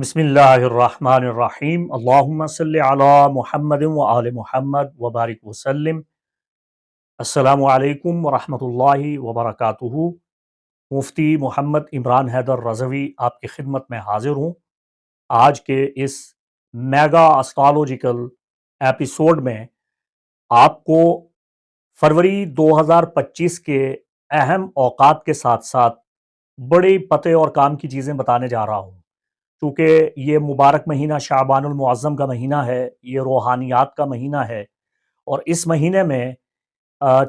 بسم اللہ الرحمن الرحیم۔ اللہم صلی علی محمد و آل محمد وبارک وسلم۔ السلام علیکم ورحمۃ اللہ وبرکاتہ۔ مفتی محمد عمران حیدر رضوی آپ کی خدمت میں حاضر ہوں۔ آج کے اس میگا اسٹرالوجیکل ایپیسوڈ میں آپ کو فروری دو ہزار پچیس کے اہم اوقات کے ساتھ ساتھ بڑی پتے اور کام کی چیزیں بتانے جا رہا ہوں۔ چونکہ یہ مبارک مہینہ شعبان المعظم کا مہینہ ہے، یہ روحانیات کا مہینہ ہے اور اس مہینے میں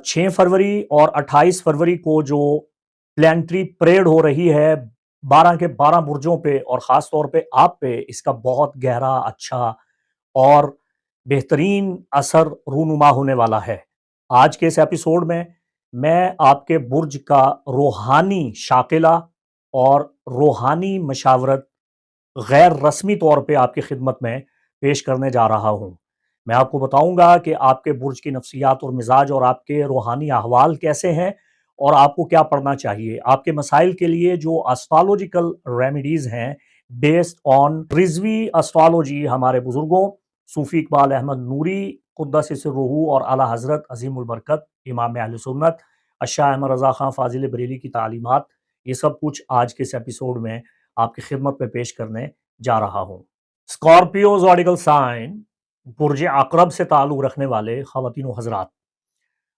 چھ فروری اور اٹھائیس فروری کو جو پلینٹری پریڈ ہو رہی ہے بارہ کے بارہ برجوں پہ اور خاص طور پہ آپ پہ، اس کا بہت گہرا اچھا اور بہترین اثر رونما ہونے والا ہے۔ آج کے اس ایپیسوڈ میں میں آپ کے برج کا روحانی شاکلہ اور روحانی مشاورت غیر رسمی طور پہ آپ کی خدمت میں پیش کرنے جا رہا ہوں۔ میں آپ کو بتاؤں گا کہ آپ کے برج کی نفسیات اور مزاج اور آپ کے روحانی احوال کیسے ہیں اور آپ کو کیا پڑھنا چاہیے۔ آپ کے مسائل کے لیے جو اسٹرالوجیکل ریمیڈیز ہیں بیسڈ آن رضوی اسٹرالوجی ہمارے بزرگوں، صوفی اقبال احمد نوری، قدس روحو اور اعلیٰ حضرت عظیم البرکت، امام اہل سنت اشاہ احمد رضا خان، فاضل بریلی کی تعلیمات، یہ سب کچھ آج کے اس ایپیسوڈ میں آپ کی خدمت میں پیش کرنے جا رہا ہوں۔ سکارپیو زوڈیکل سائن برج اقرب سے تعلق رکھنے والے خواتین و حضرات۔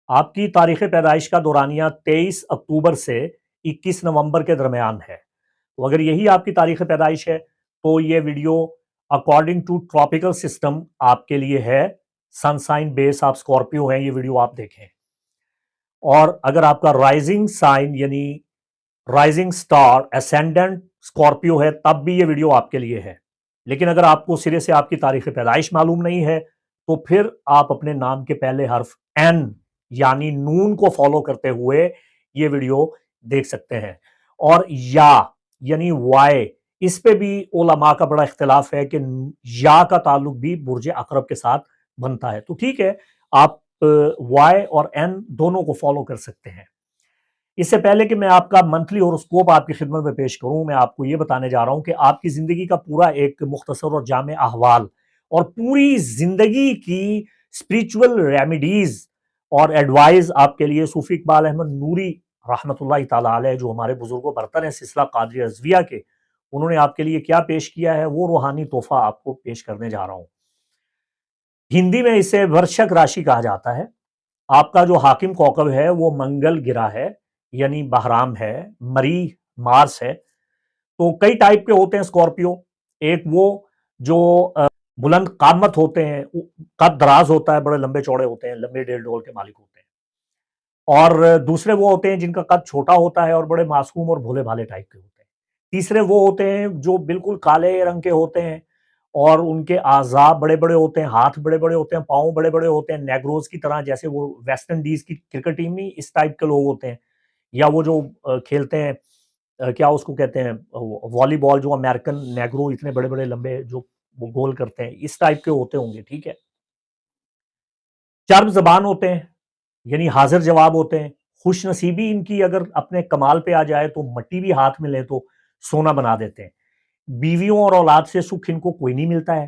آپ کی تاریخ پیدائش کا دورانیہ تیئیس اکتوبر سے اکیس نومبر کے درمیان ہے۔ تو اگر یہی آپ کی تاریخ پیدائش ہے، تو یہ video according to tropical system آپ کے لیے ہے۔ سن سائن بیس آپ سکارپیو ہیں، یہ ویڈیو آپ دیکھیں۔ اور اگر آپ کا رائزنگ سائن یعنی رائزنگ سٹار اسینڈنٹ سکارپیو ہے، تب بھی یہ ویڈیو آپ کے لیے ہے۔ لیکن اگر آپ کو سرے سے آپ کی تاریخ پیدائش معلوم نہیں ہے، تو پھر آپ اپنے نام کے پہلے حرف این یعنی نون کو فالو کرتے ہوئے یہ ویڈیو دیکھ سکتے ہیں۔ اور یا یعنی وائے اس پہ بھی علماء کا بڑا اختلاف ہے کہ یا کا تعلق بھی برج اقرب کے ساتھ بنتا ہے۔ تو ٹھیک ہے، آپ وائے اور این دونوں کو فالو کر سکتے ہیں۔ اس سے پہلے کہ میں آپ کا منتھلی اور اسکوپ آپ کی خدمت میں پیش کروں، میں آپ کو یہ بتانے جا رہا ہوں کہ آپ کی زندگی کا پورا ایک مختصر اور جامع احوال اور پوری زندگی کی اسپریچول ریمیڈیز اور ایڈوائز آپ کے لیے صوفی اقبال احمد نوری رحمت اللہ تعالیٰ علیہ، جو ہمارے بزرگوں برتن ہیں، سلسلہ قادری رضویہ کے، انہوں نے آپ کے لیے کیا پیش کیا ہے؟ وہ روحانی تحفہ آپ کو پیش کرنے جا رہا ہوں۔ ہندی میں اسے ورشک راشی کہا جاتا ہے۔ آپ کا جو حاکم کوکب ہے، وہ منگل گرا ہے۔ یعنی بہرام ہے، مری، مارس ہے۔ تو کئی ٹائپ کے ہوتے ہیں اسکارپیو۔ ایک وہ جو بلند قامت ہوتے ہیں قد دراز ہوتا ہے، بڑے لمبے چوڑے ہوتے ہیں، لمبے ڈیل ڈول کے مالک ہوتے ہیں۔ اور دوسرے وہ ہوتے ہیں جن کا قد چھوٹا ہوتا ہے اور بڑے معصوم اور بھولے بھالے ٹائپ کے ہوتے ہیں۔ تیسرے وہ ہوتے ہیں جو بالکل کالے رنگ کے ہوتے ہیں اور ان کے آزاب بڑے بڑے ہوتے ہیں، ہاتھ بڑے بڑے ہوتے ہیں، پاؤں بڑے بڑے ہوتے ہیں، نیگروز کی طرح جیسے وہ ویسٹ انڈیز کی کرکٹ ٹیم نہیں اس ٹائپ کے لوگ ہوتے ہیں۔ یا وہ جو کھیلتے ہیں کیا اس کو کہتے ہیں والی بال جو امریکن نیگرو اتنے بڑے بڑے لمبے جو وہ گول کرتے ہیں، اس ٹائپ کے ہوتے ہوں گے، ٹھیک ہے؟ چرب زبان ہوتے ہیں یعنی حاضر جواب ہوتے ہیں، خوش نصیبی ان کی اگر اپنے کمال پہ آ جائے تو مٹی بھی ہاتھ میں لے تو سونا بنا دیتے ہیں۔ بیویوں اور اولاد سے سکھ ان کو کوئی نہیں ملتا ہے۔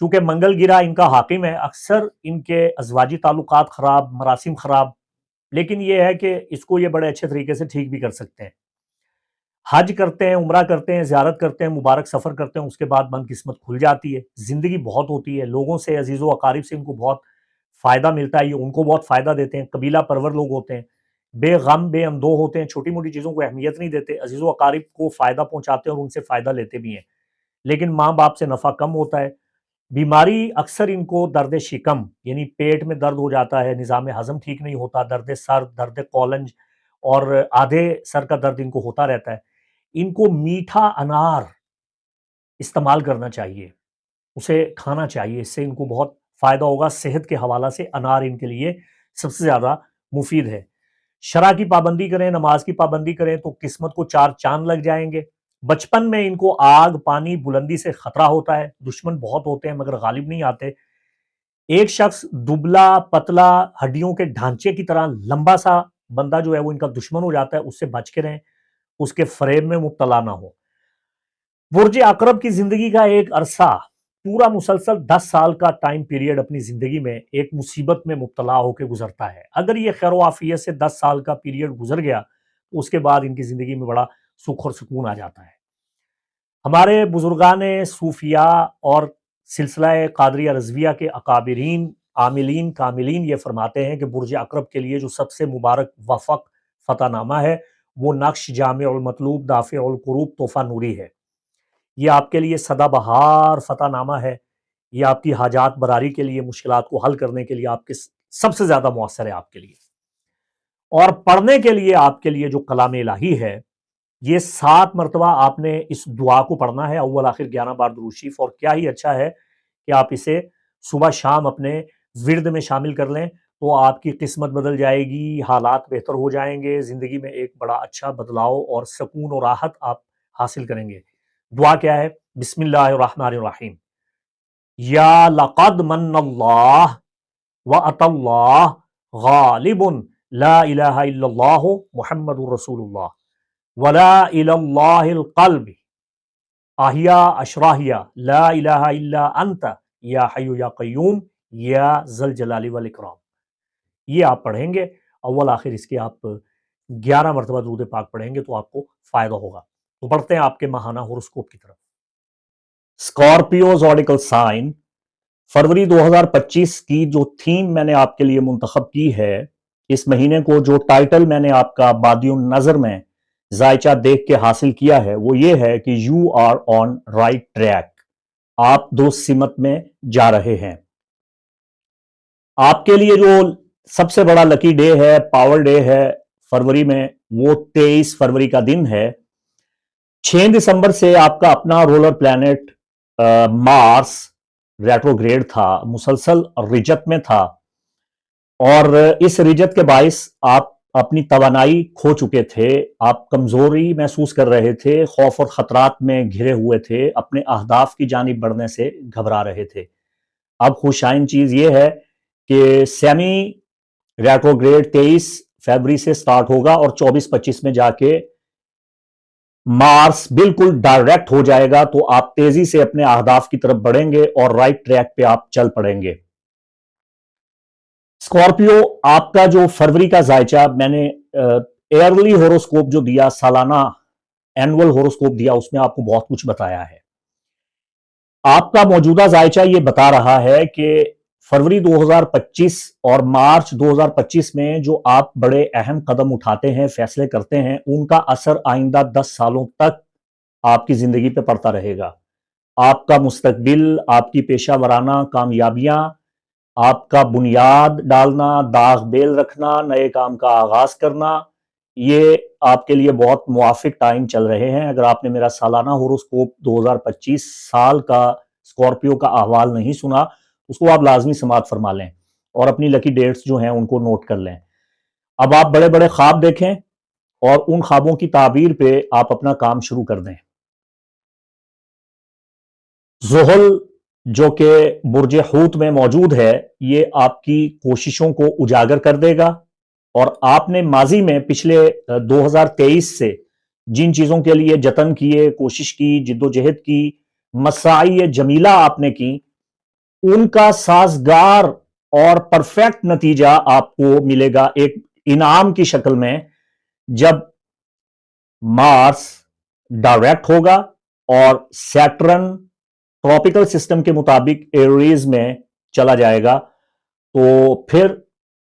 چونکہ منگل گرا ان کا حاکم ہے، اکثر ان کے ازواجی تعلقات خراب، مراسم خراب لیکن یہ ہے کہ اس کو یہ بڑے اچھے طریقے سے ٹھیک بھی کر سکتے ہیں۔ حج کرتے ہیں، عمرہ کرتے ہیں، زیارت کرتے ہیں، مبارک سفر کرتے ہیں، اس کے بعد من قسمت کھل جاتی ہے۔ زندگی بہت ہوتی ہے، لوگوں سے، عزیز و اقارب سے ان کو بہت فائدہ ملتا ہے، یہ ان کو بہت فائدہ دیتے ہیں۔ قبیلہ پرور لوگ ہوتے ہیں، بے غم، بے اندو ہوتے ہیں، چھوٹی موٹی چیزوں کو اہمیت نہیں دیتے، عزیز و اقارب کو فائدہ پہنچاتے ہیں اور ان سے فائدہ لیتے بھی ہیں۔ لیکن ماں باپ سے نفع کم ہوتا ہے بیماری اکثر ان کو درد شکم یعنی پیٹ میں درد ہو جاتا ہے، نظام ہضم ٹھیک نہیں ہوتا، درد سر، درد کولنج اور آدھے سر کا درد ان کو ہوتا رہتا ہے۔ ان کو میٹھا انار استعمال کرنا چاہیے، اسے کھانا چاہیے، اس سے ان کو بہت فائدہ ہوگا، صحت کے حوالہ سے انار ان کے لیے سب سے زیادہ مفید ہے۔ شرح کی پابندی کریں، نماز کی پابندی کریں تو قسمت کو چار چاند لگ جائیں گے۔ بچپن میں ان کو آگ، پانی، بلندی سے خطرہ ہوتا ہے، دشمن بہت ہوتے ہیں مگر غالب نہیں آتے۔ ایک شخص دبلا، پتلا، ہڈیوں کے ڈھانچے کی طرح لمبا سا بندہ جو ہے وہ ان کا دشمن ہو جاتا ہے، اس سے بچ کے رہیں، اس کے فریب میں مبتلا نہ ہو برج اقرب کی زندگی کا ایک عرصہ، پورا مسلسل دس سال کا ٹائم پیریڈ اپنی زندگی میں ایک مصیبت میں مبتلا ہو کے گزرتا ہے۔ اگر یہ خیر و عافیت سے دس سال کا پیریڈ گزر گیا اس کے بعد ان کی زندگی میں بڑا سکھ اور سکون آ جاتا ہے۔ ہمارے بزرگان صوفیاء اور سلسلہ قادریہ رضویہ کے اکابرین، عاملین، کاملین یہ فرماتے ہیں کہ برج اقرب کے لیے جو سب سے مبارک وفق فتح نامہ ہے، وہ نقش جامع المطلوب، دافع القروب تحفہ نوری ہے۔ یہ آپ کے لیے سدا بہار فتح نامہ ہے۔ یہ آپ کی حاجات براری کے لیے، مشکلات کو حل کرنے کے لیے آپ کے سب سے زیادہ مؤثر ہے آپ کے لیے۔ اور پڑھنے کے لیے آپ کے لیے جو کلام الہی ہے یہ سات مرتبہ آپ نے اس دعا کو پڑھنا ہے، اول آخر گیارہ بار دروشیف اور کیا ہی اچھا ہے کہ آپ اسے صبح شام اپنے ورد میں شامل کر لیں تو آپ کی قسمت بدل جائے گی، حالات بہتر ہو جائیں گے، زندگی میں ایک بڑا اچھا بدلاؤ اور سکون و راحت آپ حاصل کریں گے۔ دعا کیا ہے؟ بسم اللہ الرحمن الرحیم۔ یا لقد من اللہ اللہ غالب لا الہ الا اللہ محمد الرسول اللہ۔ ولا اللہ القلب آہیا اشراہیا لا الہ الا انت یا حیو یا قیوم یا ذل جلالی والاکرام یہ آپ پڑھیں گے، اول آخر اس کے آپ گیارہ مرتبہ درود پاک پڑھیں گے تو آپ کو فائدہ ہوگا۔ تو پڑھتے ہیں آپ کے ماہانہ ہورسکوپ کی طرف۔ سکارپیو زوڈیکل سائن فروری دو ہزار پچیس کی جو تھیم میں نے آپ کے لیے منتخب کی ہے، اس مہینے کو جو ٹائٹل میں نے آپ کا بادی النظر میں زائچہ دیکھ کے حاصل کیا ہے، وہ یہ ہے کہ you are on right track آپ دو سمت میں جا رہے ہیں۔ آپ کے لیے جو سب سے بڑا لکی ڈے ہے پاور ڈے ہے فروری میں، وہ تیئیس فروری کا دن ہے۔ چھ دسمبر سے آپ کا اپنا ruler planet Mars retrograde تھا، مسلسل رجت میں تھا۔ اور اس رجت کے باعث آپ اپنی توانائی کھو چکے تھے، آپ کمزوری محسوس کر رہے تھے، خوف اور خطرات میں گھرے ہوئے تھے، اپنے اہداف کی جانب بڑھنے سے گھبرا رہے تھے۔ اب خوشائن چیز یہ ہے کہ سیمی ریٹرو گریڈ تیئیس فیبری سے سٹارٹ ہوگا اور چوبیس پچیس میں جا کے مارس بالکل ڈائریکٹ ہو جائے گا تو آپ تیزی سے اپنے اہداف کی طرف بڑھیں گے اور رائٹ ٹریک پہ آپ چل پڑیں گے۔ اسکارپیو، آپ کا جو فروری کا زائچہ میں نے ایئرلی ہوروسکوپ جو دیا، سالانہ اینول ہوروسکوپ دیا، اس میں آپ کو بہت کچھ بتایا ہے۔ آپ کا موجودہ زائچہ یہ بتا رہا ہے کہ فروری دو ہزار پچیس اور مارچ دو ہزار پچیس میں جو آپ بڑے اہم قدم اٹھاتے ہیں، فیصلے کرتے ہیں، ان کا اثر آئندہ دس سالوں تک آپ کی زندگی پہ پڑتا رہے گا۔ آپ کا مستقبل، آپ کی پیشہ ورانہ کامیابیاں آپ کا بنیاد ڈالنا، داغ بیل رکھنا، نئے کام کا آغاز کرنا، یہ آپ کے لیے بہت موافق ٹائم چل رہے ہیں۔ اگر آپ نے میرا سالانہ ہوروسکوپ دو ہزار پچیس سال کا سکورپیو کا احوال نہیں سنا، اس کو آپ لازمی سماعت فرما لیں اور اپنی لکی ڈیٹس جو ہیں ان کو نوٹ کر لیں۔ اب آپ بڑے بڑے خواب دیکھیں اور ان خوابوں کی تعبیر پہ آپ اپنا کام شروع کر دیں۔ زحل جو کہ برج حوت میں موجود ہے، یہ آپ کی کوششوں کو اجاگر کر دے گا۔ اور آپ نے ماضی میں پچھلے دو ہزار تیئیس سے جن چیزوں کے لیے جتن کیے، کوشش کی جد و جہد کی، مسائی جمیلہ آپ نے کی، ان کا سازگار اور پرفیکٹ نتیجہ آپ کو ملے گا ایک انعام کی شکل میں جب مارس ڈائریکٹ ہوگا اور سیٹرن ٹراپیکل سسٹم کے مطابق ایرویز میں چلا جائے گا، تو پھر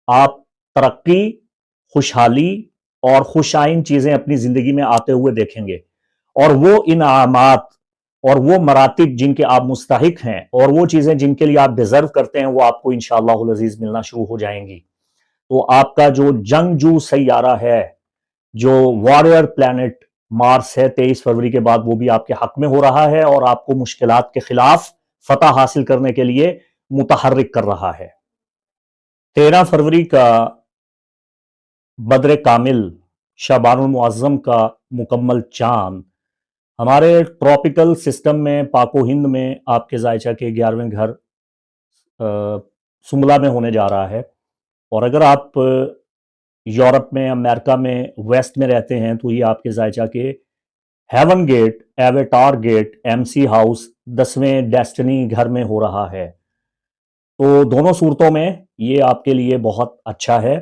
آپ ترقی، خوشحالی اور خوش آئین چیزیں اپنی زندگی میں آتے ہوئے دیکھیں گے۔ اور وہ انعامات اور وہ مراتب جن کے آپ مستحق ہیں اور وہ چیزیں جن کے لیے آپ ڈیزرو کرتے ہیں، وہ آپ کو انشاءاللہ العزیز ملنا شروع ہو جائیں گی۔ تو آپ کا جو جنگ جو سیارہ ہے، جو وارئر پلانٹ مارس ہے، تیئیس فروری کے بعد وہ بھی آپ کے حق میں ہو رہا ہے اور آپ کو مشکلات کے خلاف فتح حاصل کرنے کے لیے متحرک کر رہا ہے۔ تیرہ فروری کا بدر کامل شابان المعظم کا مکمل چاند۔ ہمارے ٹراپیکل سسٹم میں پاک و ہند میں آپ کے ذائچہ کے گیارہویں گھر سملہ میں ہونے جا رہا ہے۔ اور اگر آپ یورپ میں، امریکہ میں، ویسٹ میں رہتے ہیں، تو یہ آپ کے ذائچہ کے heaven gate, avatar gate, MC house house دسویں ڈیسٹنی گھر میں ہو رہا ہے۔ تو دونوں صورتوں میں یہ آپ کے لیے بہت اچھا ہے۔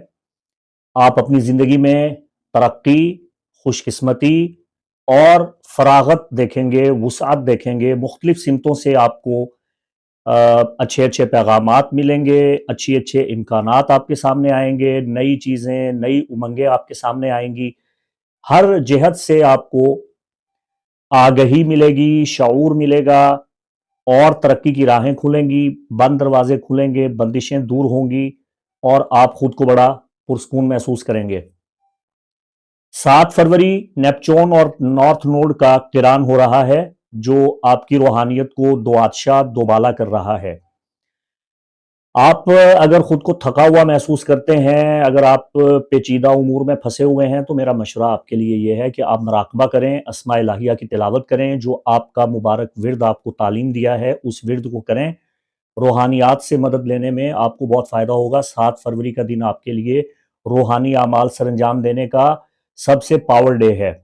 آپ اپنی زندگی میں ترقی خوش قسمتی اور فراغت دیکھیں گے، وسعت دیکھیں گے، مختلف سمتوں سے آپ کو اچھے اچھے پیغامات ملیں گے، اچھی اچھے امکانات آپ کے سامنے آئیں گے، نئی چیزیں، نئی امنگیں آپ کے سامنے آئیں گی۔ ہر جہت سے آپ کو آگہی ملے گی، شعور ملے گا، اور ترقی کی راہیں کھلیں گی، بند دروازے کھلیں گے، بندشیں دور ہوں گی، اور آپ خود کو بڑا پرسکون محسوس کریں گے۔ سات فروری نیپچون اور نارتھ نوڈ کا کران ہو رہا ہے۔ جو آپ کی روحانیت کو دوادشاہ دوبالا کر رہا ہے۔ آپ اگر خود کو تھکا ہوا محسوس کرتے ہیں، اگر آپ پیچیدہ امور میں پھنسے ہوئے ہیں، تو میرا مشورہ آپ کے لیے یہ ہے کہ آپ مراقبہ کریں، اسماء الہیہ کی تلاوت کریں، جو آپ کا مبارک ورد آپ کو تعلیم دیا ہے، اس ورد کو کریں۔ روحانیات سے مدد لینے میں آپ کو بہت فائدہ ہوگا۔ سات فروری کا دن آپ کے لیے روحانی اعمال سر انجام دینے کا سب سے پاور ڈے ہے۔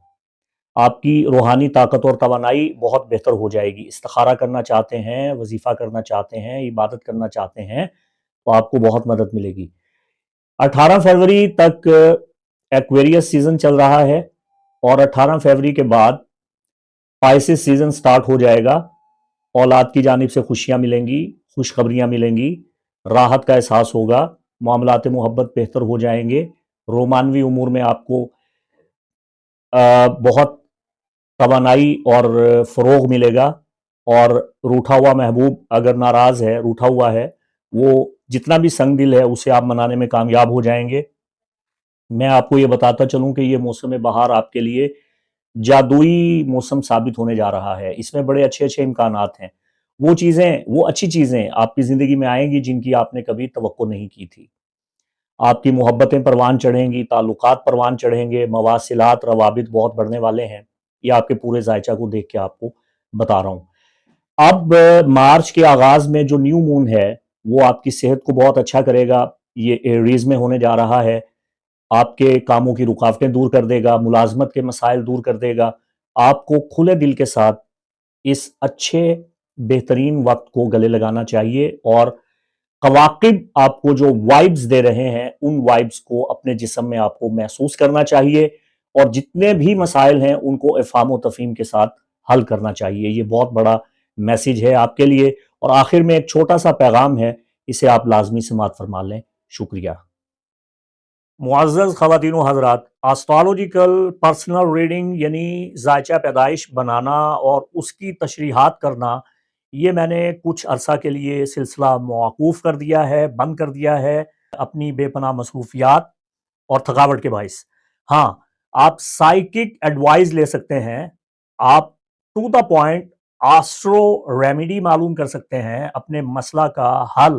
آپ کی روحانی طاقت اور توانائی بہت بہتر ہو جائے گی۔ استخارہ کرنا چاہتے ہیں، وظیفہ کرنا چاہتے ہیں، عبادت کرنا چاہتے ہیں تو آپ کو بہت مدد ملے گی۔ اٹھارہ فروری تک ایکویریس سیزن چل رہا ہے اور اٹھارہ فروری کے بعد پائسس سیزن سٹارٹ ہو جائے گا۔ اولاد کی جانب سے خوشیاں ملیں گی، خوشخبریاں ملیں گی، راحت کا احساس ہوگا، معاملات محبت بہتر ہو جائیں گے۔ رومانوی امور میں آپ کو بہت توانائی اور فروغ ملے گا اور روٹھا ہوا محبوب اگر ناراض ہے، روٹھا ہوا ہے، وہ جتنا بھی سنگ دل ہے، اسے آپ منانے میں کامیاب ہو جائیں گے۔ میں آپ کو یہ بتاتا چلوں کہ یہ موسم بہار آپ کے لیے جادوئی موسم ثابت ہونے جا رہا ہے۔ اس میں بڑے اچھے اچھے امکانات ہیں۔ وہ چیزیں، وہ اچھی چیزیں آپ کی زندگی میں آئیں گی جن کی آپ نے کبھی توقع نہیں کی تھی۔ آپ کی محبتیں پروان چڑھیں گی، تعلقات پروان چڑھیں گے، مواصلات، روابط بہت بڑھنے والے ہیں۔ یہ آپ کے پورے ذائچہ کو دیکھ کے آپ کو بتا رہا ہوں۔ اب مارچ کے آغاز میں جو نیو مون ہے، وہ آپ کی صحت کو بہت اچھا کرے گا۔ یہ ایریز میں ہونے جا رہا ہے۔ آپ کے کاموں کی رکاوٹیں دور کر دے گا، ملازمت کے مسائل دور کر دے گا۔ آپ کو کھلے دل کے ساتھ اس اچھے، بہترین وقت کو گلے لگانا چاہیے اور قواقب آپ کو جو وائبز دے رہے ہیں، ان وائبز کو اپنے جسم میں آپ کو محسوس کرنا چاہیے۔ اور جتنے بھی مسائل ہیں ان کو افہام و تفہیم کے ساتھ حل کرنا چاہیے۔ یہ بہت بڑا میسیج ہے آپ کے لیے اور آخر میں ایک چھوٹا سا پیغام ہے، اسے آپ لازمی سماعت فرما لیں۔ شکریہ۔ معزز خواتین و حضرات آسٹرالوجیکل پرسنل ریڈنگ یعنی ذائچہ پیدائش بنانا اور اس کی تشریحات کرنا، یہ میں نے کچھ عرصہ کے لیے سلسلہ موقوف کر دیا ہے، بند کر دیا ہے اپنی بے پناہ مصروفیات اور تھکاوٹ کے باعث۔ ہاں آپ سائیکک ایڈوائز لے سکتے ہیں، آپ to the point astro remedy معلوم کر سکتے ہیں اپنے مسئلہ کا حل،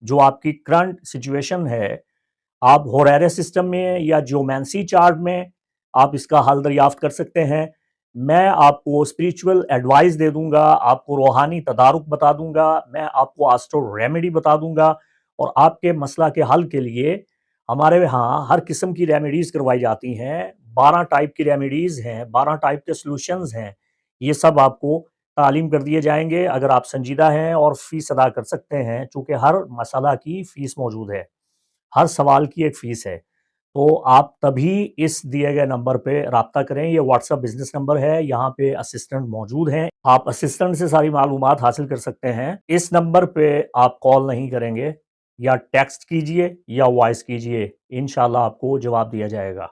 جو آپ کی کرنٹ سچویشن ہے۔ آپ ہوریر سسٹم میں یا جیومینسی چارٹ میں آپ اس کا حل دریافت کر سکتے ہیں۔ میں آپ کو اسپریچول ایڈوائز دے دوں گا، آپ کو روحانی تدارک بتا دوں گا، میں آپ کو آسٹرو ریمیڈی بتا دوں گا۔ اور آپ کے مسئلہ کے حل کے لیے ہمارے ہاں ہر قسم کی ریمیڈیز کروائی جاتی ہیں۔ بارہ ٹائپ کی ریمیڈیز ہیں، بارہ ٹائپ کے سلوشنز ہیں، یہ سب آپ کو تعلیم کر دیے جائیں گے، اگر آپ سنجیدہ ہیں اور فیس ادا کر سکتے ہیں، چونکہ ہر مسئلہ کی فیس موجود ہے۔ ہر سوال کی ایک فیس ہے۔ تو آپ تبھی اس دیے گئے نمبر پہ رابطہ کریں۔ یہ واٹس اپ بزنس نمبر ہے، یہاں پہ اسسٹنٹ موجود ہیں۔ آپ اسسٹنٹ سے ساری معلومات حاصل کر سکتے ہیں۔ اس نمبر پہ آپ کال نہیں کریں گے، یا ٹیکسٹ کیجیے یا وائس کیجیے۔ انشاءاللہ آپ کو جواب دیا جائے گا۔